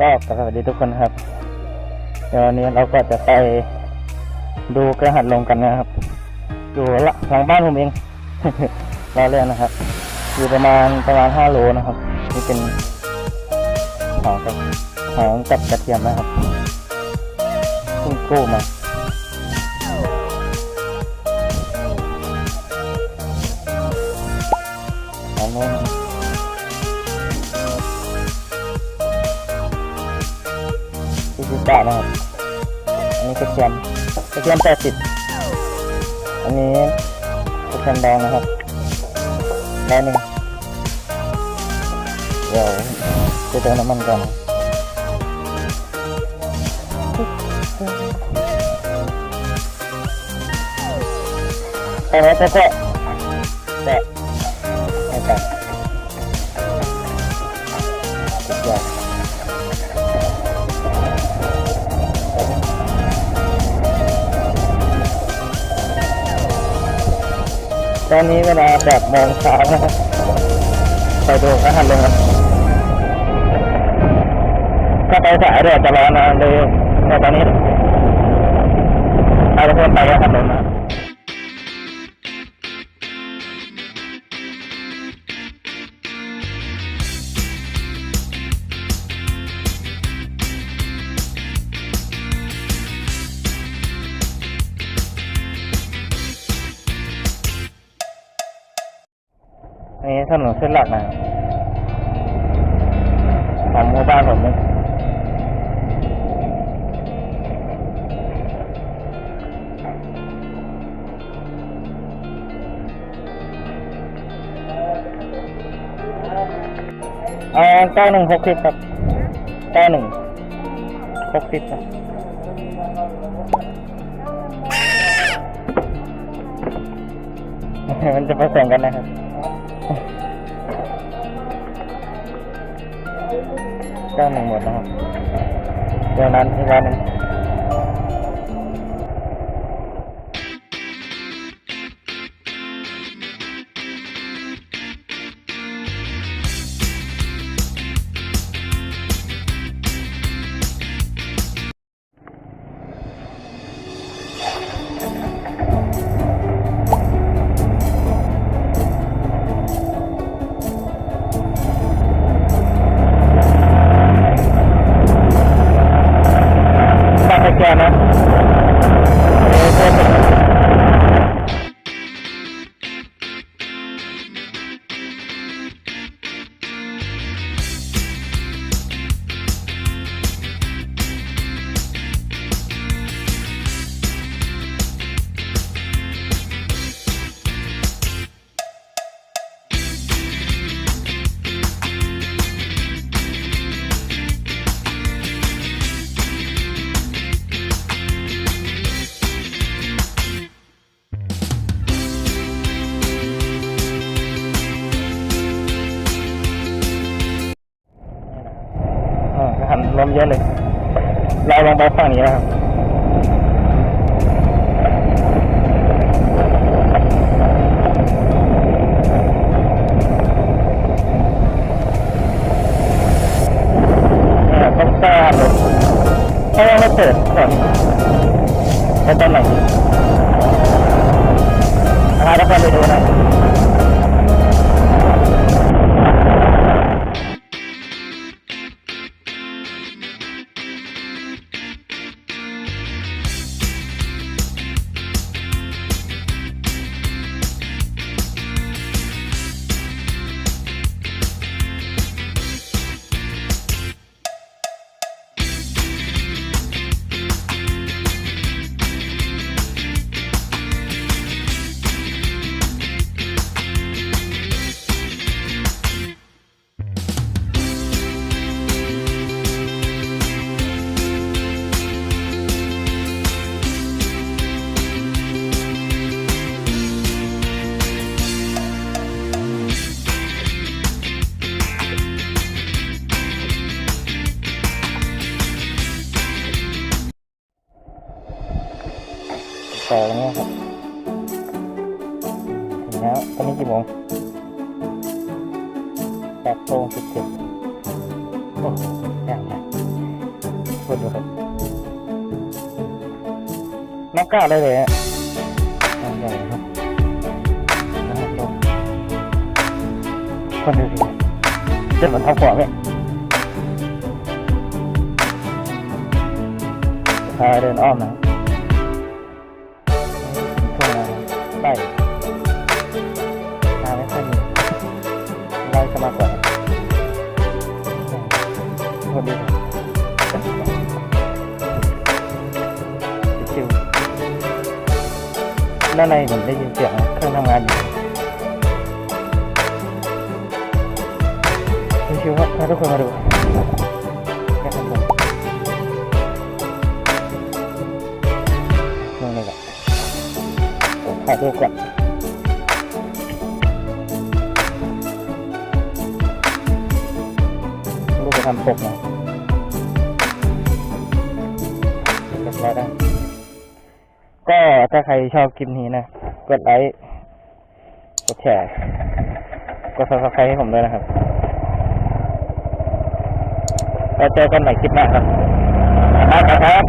ก็สวัสดีทุกคนครับเดี๋ยววันนี้เราก็จะไปดูกระหัดลงกันนะครับ อยู่ละหลังบ้านผมเองเราเล่นนะครับ อยู่ประมาณประมาณห้าโลนะครับ นี่เป็นหอกับหอกับกระเทียมนะครับเพิ่งกู้มา สี่สิบบาทนะครับ อันนี้กระเทียมกระเทียมแปดสิบอันนี้กระเทียมแดงนะครับร้อยหนึ่งเดี๋ยวจะเติมน้ำมันก่อนไปไหมเจ๊แตะไม่แต ตอนนี้เวลาแบบมองเช้านะครับไปดูอาหารเลยครับถ้าไปสายเดี๋ยวจะร้อนนะเลยแต่ตอนนี้เอาทุกคนไปอาหารเลยนะ ถนนเส้นหลักนะของหมู่บ้านผมนี่เอาเก้าหนึ่งหกสิบครับเก้าหนึ่งหกสิบครับมันจะผสมกันนะครับ ก้าหนึ่งหมดนะครับเดี๋ยวนั้นอีกวันหนึ่งตั้ง เยอะเลยเราลองไปฝั่งนี้นะครับอ่าต้องทราเลยเพราะว่าเราเปิดก่อนไปตอนไหน ต่อตรงนี้ครับถึงแล้วตอนนี้กี่โมงแปดโมงสิบเจ็ดโอ้โหยากมากคนดูครับน้องกล้าเลยเลยฮะใหญ่ครับนะครับลงคนดูสิเจ็บเหมือนท้องขวาเนี่ยพาเดินอ้อมนะ ไล่ทาไม่ค่อยมีไล่จะมากกว่าคนดูชิวด้านในผมได้ยินเสียงเครื่องทำงานอยู่ชิวๆครับทุกคนมาดู ถ่ายรูปก่อนรูปไปทำปกนะเรียบร้อยแล้วก็ถ้าใครชอบคลิปนี้นะ กดไลค์ กดแชร์ กด subscribe ให้ผมด้วยนะครับแล้วเจอกันใหม่คลิปหน้าครับบ๊ายบายครับ